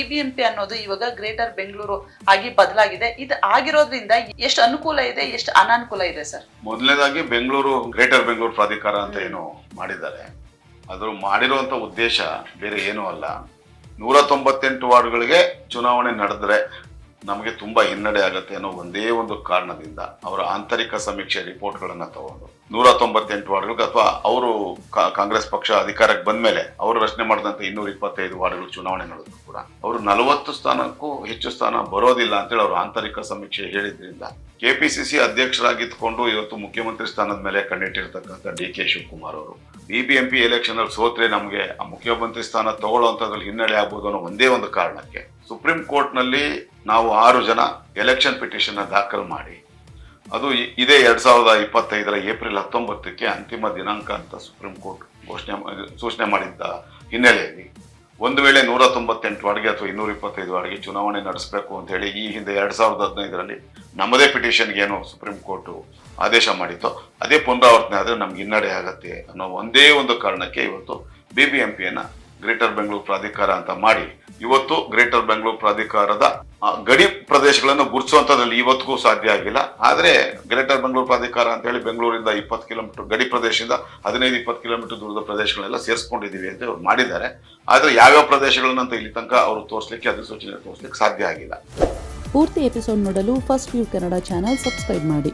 BBMP ಅನ್ನೋದು ಇವಾಗ greater Bengaluru ಆಗಿ ಬದಲಾಗಿದೆ. ಇದು ಆಗಿರೋದ್ರಿಂದ ಎಷ್ಟು ಅನುಕೂಲ ಇದೆ, ಎಷ್ಟು ಅನಾನುಕೂಲ ಇದೆ ಸರ್? ಮೊದಲನೇದಾಗಿ ಬೆಂಗಳೂರು ಗ್ರೇಟರ್ ಬೆಂಗಳೂರು ಪ್ರಾಧಿಕಾರ ಅಂತ ಏನು ಮಾಡಿದ್ದಾರೆ. ಅದು ಮಾಡಿರುವಂತ ಉದ್ದೇಶ ಬೇರೆ ಏನೂ ಅಲ್ಲ. ನೂರ ತೊಂಬತ್ತೆಂಟು ವಾರ್ಡ್ಗಳಿಗೆ ಚುನಾವಣೆ ನಡೆದ್ರೆ ನಮಗೆ ತುಂಬಾ ಹಿನ್ನಡೆ ಆಗುತ್ತೆ ಅನ್ನೋ ಒಂದೇ ಒಂದು ಕಾರಣದಿಂದ ಅವರ ಆಂತರಿಕ ಸಮೀಕ್ಷೆ ರಿಪೋರ್ಟ್ಗಳನ್ನ ತಗೊಂಡು ನೂರ ತೊಂಬತ್ತೆಂಟು ವಾರ್ಡ್ಗಳಿಗೆ ಅಥವಾ ಅವರು ಕಾಂಗ್ರೆಸ್ ಪಕ್ಷ ಅಧಿಕಾರಕ್ಕೆ ಬಂದ ಮೇಲೆ ಅವರು ರಚನೆ ಮಾಡಿದಂತ ಇನ್ನೂರ ಇಪ್ಪತ್ತೈದು ವಾರ್ಡ್ಗಳು ಚುನಾವಣೆ ನಡೆದ್ರು ಕೂಡ. ಅವರು ನಲವತ್ತು ಸ್ಥಾನಕ್ಕೂ ಹೆಚ್ಚು ಸ್ಥಾನ ಬರೋದಿಲ್ಲ ಅಂತೇಳಿ ಅವರು ಆಂತರಿಕ ಸಮೀಕ್ಷೆ ಹೇಳಿದ್ರಿಂದ ಕೆಪಿಸಿಸಿ ಅಧ್ಯಕ್ಷರಾಗಿದ್ದುಕೊಂಡು ಇವತ್ತು ಮುಖ್ಯಮಂತ್ರಿ ಸ್ಥಾನದ ಮೇಲೆ ಕಂಡಿಟ್ಟಿರ್ತಕ್ಕಂಥ ಡಿ ಕೆ ಶಿವಕುಮಾರ್ ಅವರು. ಬಿಬಿಎಂಪಿ ಎಲೆಕ್ಷನ್ ಅಲ್ಲಿ ಸೋತ್ರೆ ನಮಗೆ ಆ ಮುಖ್ಯಮಂತ್ರಿ ಸ್ಥಾನ ತಗೊಳ್ಳುವಂಥದ್ರಲ್ಲಿ ಹಿನ್ನಡೆ ಆಗ್ಬೋದು ಅನ್ನೋ ಒಂದೇ ಒಂದು ಕಾರಣಕ್ಕೆ ಸುಪ್ರೀಂ ಕೋರ್ಟ್ನಲ್ಲಿ ನಾವು ಆರು ಜನ ಎಲೆಕ್ಷನ್ ಪಿಟಿಷನ್ ದಾಖಲು ಮಾಡಿ ಅದು ಇದೇ ಎರಡ್ ಸಾವಿರದ ಇಪ್ಪತ್ತೈದರ ಏಪ್ರಿಲ್ ಹತ್ತೊಂಬತ್ತಕ್ಕೆ ಅಂತಿಮ ದಿನಾಂಕ ಅಂತ ಸುಪ್ರೀಂ ಕೋರ್ಟ್ ಘೋಷಣೆ ಸೂಚನೆ ಮಾಡಿದ್ದ ಹಿನ್ನೆಲೆಯಲ್ಲಿ ಒಂದು ವೇಳೆ ನೂರ ತೊಂಬತ್ತೆಂಟು ವಾರ್ಡ್ಗೆ ಅಥವಾ ಇನ್ನೂರ ಇಪ್ಪತ್ತೈದು ಅಡಿಗೆ ಚುನಾವಣೆ ನಡೆಸಬೇಕು ಅಂತ ಹೇಳಿ ಈ ಹಿಂದೆ ಎರಡು ಸಾವಿರದ ಹದಿನೈದರಲ್ಲಿ ನಮ್ಮದೇ ಪಿಟಿಷನ್ಗೆ ಏನು ಸುಪ್ರೀಂ ಕೋರ್ಟು ಆದೇಶ ಮಾಡಿತ್ತು. ಅದೇ ಪುನರಾವರ್ತನೆ ಆದರೆ ನಮ್ಗೆ ಹಿನ್ನಡೆ ಆಗತ್ತೆ ಅನ್ನೋ ಒಂದೇ ಒಂದು ಕಾರಣಕ್ಕೆ ಇವತ್ತು ಬಿ ಬಿ ಎಂ ಪಿಯನ್ನು ಗ್ರೇಟರ್ ಬೆಂಗಳೂರು ಪ್ರಾಧಿಕಾರ ಅಂತ ಮಾಡಿ. ಇವತ್ತು ಗ್ರೇಟರ್ ಬೆಂಗಳೂರು ಪ್ರಾಧಿಕಾರದ ಗಡಿ ಪ್ರದೇಶಗಳನ್ನು ಗುರುತಿಸುವಂತದ್ರಲ್ಲಿ ಇವತ್ತಿಗೂ ಸಾಧ್ಯ ಆಗಿಲ್ಲ. ಆದರೆ ಗ್ರೇಟರ್ ಬೆಂಗಳೂರು ಪ್ರಾಧಿಕಾರ ಅಂತ ಹೇಳಿ ಬೆಂಗಳೂರಿಂದ ಇಪ್ಪತ್ತು ಕಿಲೋಮೀಟರ್ ಗಡಿ ಪ್ರದೇಶದಿಂದ ಹದಿನೈದು, ಇಪ್ಪತ್ತು ಕಿಲೋಮೀಟರ್ ದೂರದ ಪ್ರದೇಶಗಳನ್ನೆಲ್ಲ ಸೇರಿಸ್ಕೊಂಡಿದೀವಿ ಅಂತ ಅವ್ರು ಮಾಡಿದ್ದಾರೆ. ಆದರೆ ಯಾವ್ಯಾವ ಪ್ರದೇಶಗಳನ್ನಂತ ಇಲ್ಲಿ ತನಕ ಅವರು ತೋರಿಸ್ಲಿಕ್ಕೆ, ಅಧಿಸೂಚನೆ ತೋರಿಸ್ಲಿಕ್ಕೆ ಸಾಧ್ಯ ಆಗಿಲ್ಲ. ಪೂರ್ತಿ ಎಪಿಸೋಡ್ ನೋಡಲು first view Kannada channel subscribe ಮಾಡಿ.